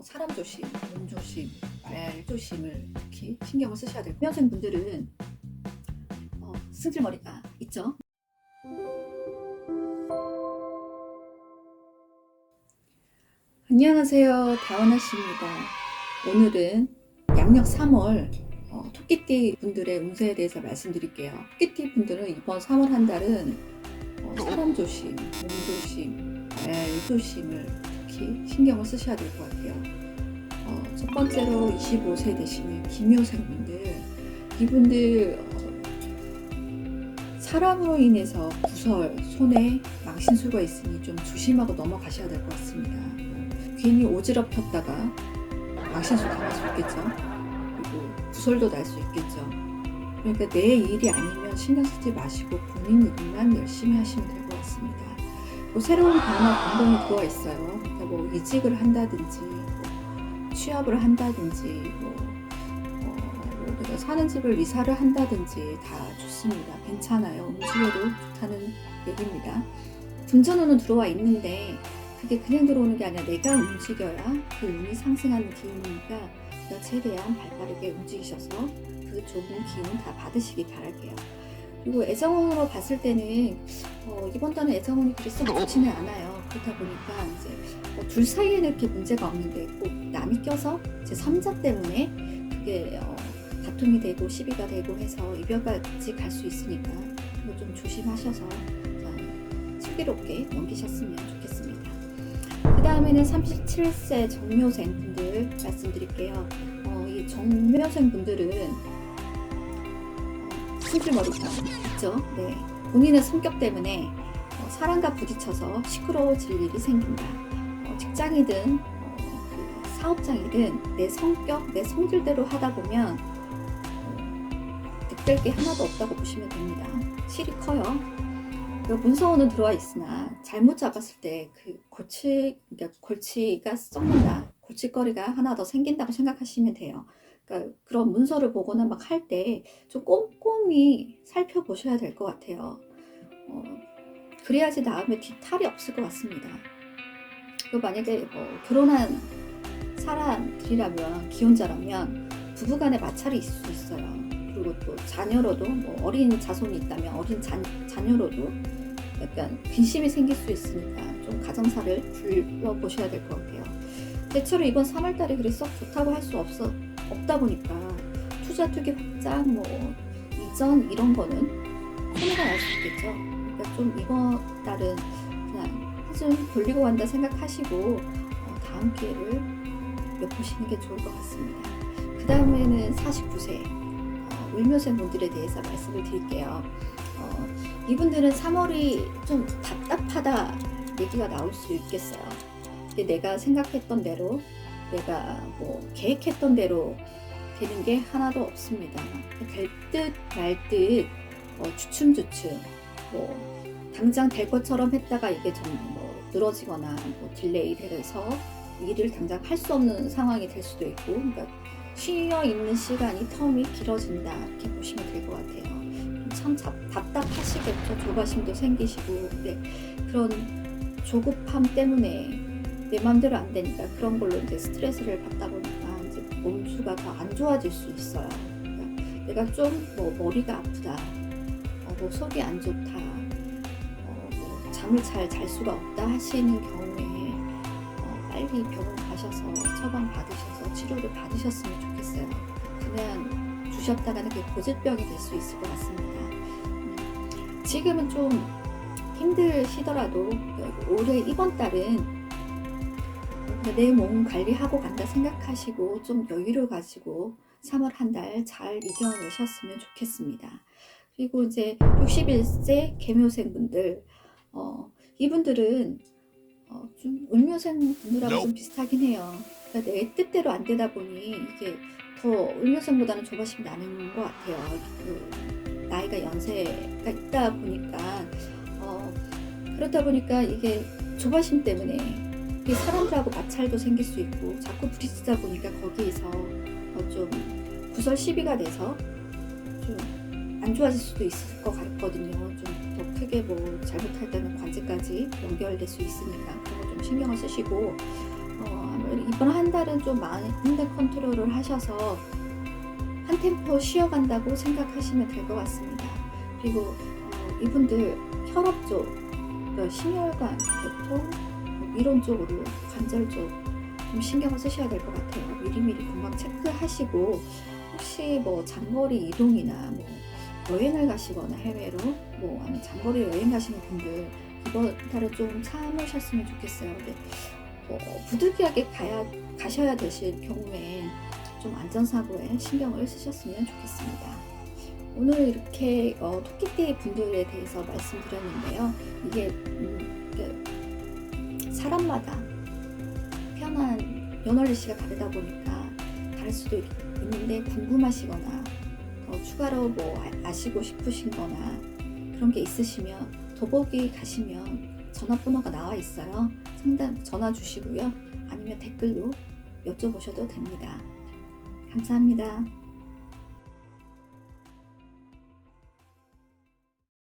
어, 사람 조심, 몸 조심, 말 조심을 특히 신경을 쓰셔야 돼요. 학생분들은 어, 승질머리가 있죠. 안녕하세요. 다원아 씨입니다. 오늘은 양력 3월 어, 토끼띠 분들의 운세에 대해서 말씀드릴게요. 토끼띠 분들은 이번 3월 한 달은 어, 사람 조심, 몸 조심, 말 조심을 특히 신경을 쓰셔야 될 것 같아요. 어, 첫 번째로 25세 되시는 김효생 분들, 이분들 어, 사람으로 인해서 구설, 손에 망신수가 있으니 좀 조심하고 넘어가셔야 될 것 같습니다. 괜히 오지랖혔다가 망신수 당할 수 있겠죠. 그리고 구설도 날 수 있겠죠. 그러니까 내 일이 아니면 신경 쓰지 마시고 본인 일만 열심히 하시면 될 것 같습니다. 뭐 새로운 변화 변동이 들어와 있어요. 그러니까 뭐 이직을 한다든지 뭐 취업을 한다든지 뭐, 어, 뭐 사는 집을 이사를 한다든지 다 좋습니다. 괜찮아요. 움직여도 좋다는 얘기입니다. 금전운은 들어와 있는데 그게 그냥 들어오는 게 아니라 내가 움직여야 그 운이 상승하는 기운이니까 내가 최대한 발빠르게 움직이셔서 그 좋은 기운 다 받으시기 바랄게요. 그리고 애정운으로 봤을 때는 어, 이번 달은 애정운이 썩 좋지는 않아요. 그렇다 보니까 이제 뭐둘 사이에는 이렇게 문제가 없는데 꼭 남이 껴서 제 3자 때문에 그게 어, 다툼이 되고 시비가 되고 해서 이별까지 갈 수 있으니까 그거 좀 조심하셔서 자, 슬기롭게 넘기셨으면 좋겠습니다. 그 다음에는 37세 정묘생 분들 말씀드릴게요. 어, 이 정묘생 분들은 어, 승질머리가 있죠. 네. 본인의 성격 때문에 어, 사람과 부딪혀서 시끄러워질 일이 생긴다. 어, 직장이든 어, 그 사업장이든 내 성격, 내 성질대로 하다 보면 어, 득될 게 하나도 없다고 보시면 됩니다. 실이 커요. 그 문서원은 들어와 있으나 잘못 잡았을 때 그 골치, 그러니까 골치가 썩는다. 골칫거리가 하나 더 생긴다고 생각하시면 돼요. 그러니까 그런 문서를 보거나 막 할 때 좀 꼼꼼히 살펴보셔야 될 것 같아요. 어, 그래야지 다음에 뒤탈이 없을 것 같습니다. 그 만약에 뭐 결혼한 사람들이라면 기혼자라면 부부간에 마찰이 있을 수 있어요. 그리고 또 자녀로도 뭐 어린 자손이 있다면 어린 자, 자녀로도 약간 근심이 생길 수 있으니까 좀 가정사를 둘러보셔야 될 것 같아요. 대체로 이번 3월달에 그리 썩 좋다고 할 수 없어 없다 보니까 투자 투기 확장 뭐 이전 이런 거는 손해가 날 수 있겠죠. 그러니까 좀 이번 달은 그냥 한숨 돌리고 간다 생각하시고 어, 다음 기회를 엿보시는 게 좋을 것 같습니다. 그 다음에는 49세 어, 을묘생 분들에 대해서 말씀을 드릴게요. 어, 이분들은 3월이 좀 답답하다 얘기가 나올 수 있겠어요. 내가 생각했던 대로 내가 뭐 계획했던 대로 되는 게 하나도 없습니다. 될 듯 말듯 어, 주춤주춤 뭐 당장 될 것처럼 했다가 이게 좀뭐 늘어지거나 뭐 딜레이 돼서 일을 당장 할 수 없는 상황이 될 수도 있고 그러니까 쉬어 있는 시간이 텀이 길어진다 이렇게 보시면 될 것 같아요. 참 답, 답답하시겠죠. 조바심도 생기시고 근데 그런 조급함 때문에 내 맘대로 안 되니까 그런 걸로 이제 스트레스를 받다 보니까 이제 몸수가 더 안 좋아질 수 있어요. 그러니까 내가 좀 뭐 머리가 아프다, 어, 뭐 속이 안 좋다, 어, 뭐 잠을 잘 잘 수가 없다 하시는 경우에 어, 빨리 병원 가셔서 처방 받으셔서 치료를 받으셨으면 좋겠어요. 그냥 주셨다가는 그게 고질병이 될 수 있을 것 같습니다. 음, 지금은 좀 힘드시더라도 올해 이번 달은 내 몸 관리하고 간다 생각하시고 좀 여유를 가지고 3월 한 달 잘 이겨내셨으면 좋겠습니다. 그리고 이제 61세 개묘생 분들, 어, 이분들은 어, 좀 을묘생 분들하고 좀 비슷하긴 해요. 그러니까 내 뜻대로 안 되다 보니 이게 더 을묘생보다는 조바심이 나는 것 같아요. 그 나이가 연세가 있다 보니까 어, 그렇다 보니까 이게 조바심 때문에 이게 사람들하고 마찰도 생길 수 있고 자꾸 부딪히다 보니까 거기에서 어, 좀 구설 시비가 돼서 좀 안 좋아질 수도 있을 것 같거든요. 좀 더 크게 뭐 잘못할 때는 관제까지 연결될 수 있으니까 그런 거좀 신경을 쓰시고 어, 이번 한 달은 좀 마인드 컨트롤을 하셔서 한 템포 쉬어간다고 생각하시면 될 것 같습니다. 그리고 어, 이분들 혈압 쪽, 그러니까 심혈관, 대통, 뭐 이런 쪽으로 관절 쪽 좀 신경을 쓰셔야 될 것 같아요. 미리미리 건강 체크하시고 혹시 뭐 장거리 이동이나 뭐 여행을 가시거나 해외로 뭐 아니면 장거리 여행 가시는 분들 이번 달은 좀 참으셨으면 좋겠어요. 근데 어, 부득이하게 가야 가셔야 되실 경우에 좀 안전사고에 신경을 쓰셨으면 좋겠습니다. 오늘 이렇게 어, 토끼띠 분들에 대해서 말씀드렸는데요. 이게 음, 사람마다 태어난 연월일시가 다르다 보니까 다를 수도 있, 있는데 궁금하시거나 더 추가로 뭐 아- 아시고 싶으신 거나 그런 게 있으시면 더보기 가시면 전화번호가 나와 있어요. 상담 전화 주시고요. 아니면 댓글로 여쭤보셔도 됩니다. 감사합니다.